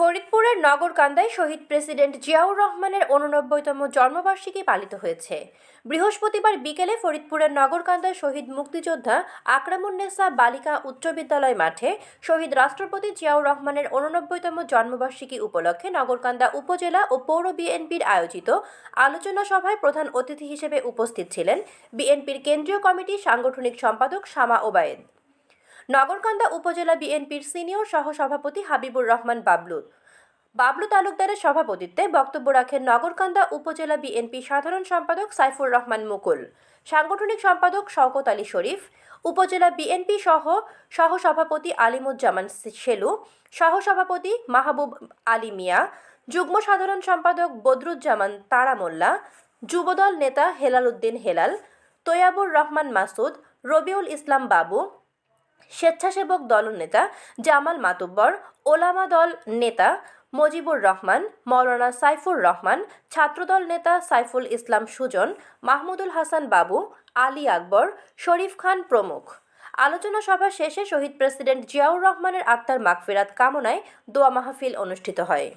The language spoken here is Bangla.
ফরিদপুরের নগরকান্দায় শহীদ প্রেসিডেন্ট জিয়াউর রহমানের উননব্বইতম জন্মবার্ষিকী পালিত হয়েছে। বৃহস্পতিবার বিকেলে ফরিদপুরের নগরকান্দায় শহীদ মুক্তিযোদ্ধা আকরামুন্নেসা বালিকা উচ্চ বিদ্যালয় মাঠে শহীদ রাষ্ট্রপতি জিয়াউর রহমানের উননব্বইতম জন্মবার্ষিকী উপলক্ষে নগরকান্দা উপজেলা ও পৌর বিএনপির আয়োজিত আলোচনা সভায় প্রধান অতিথি হিসেবে উপস্থিত ছিলেন বিএনপির কেন্দ্রীয় কমিটির সাংগঠনিক সম্পাদক শামা ওবায়েদ। নগরকান্দা উপজেলা বিএনপির সিনিয়র সহসভাপতি হাবিবুর রহমান বাবলু। বাবলু তালুকদারের সভাপতিত্বে বক্তব্য রাখেন নগরকান্দা উপজেলা বিএনপি সাধারণ সম্পাদক সাইফুর রহমান মুকুল, সাংগঠনিক সম্পাদক শওকত আলী শরীফ, উপজেলা বিএনপি সহ সহসভাপতি আলিমুজ্জামান শেলু সহসভাপতি মাহবুব আলী মিয়া, যুগ্ম সাধারণ সম্পাদক বদরুজ্জামান তারামোল্লা যুবদল নেতা হেলাল উদ্দিন হেলাল, তৈয়াবুর রহমান মাসুদ, রবিউল ইসলাম বাবু স্বেচ্ছাসেবক দলনেতা জামাল মাতুব্বর, ওলামা দল নেতা মজিবুর রহমান, মৌলানা সাইফুর রহমান, ছাত্রদল নেতা সাইফুল ইসলাম সুজন, মাহমুদুল হাসান বাবু, আলী আকবর, শরীফ খান প্রমুখ। আলোচনা সভা শেষে শহীদ প্রেসিডেন্ট জিয়াউর রহমানের আত্মার মাগফিরাত কামনায় দোয়া মাহফিল অনুষ্ঠিত হয়।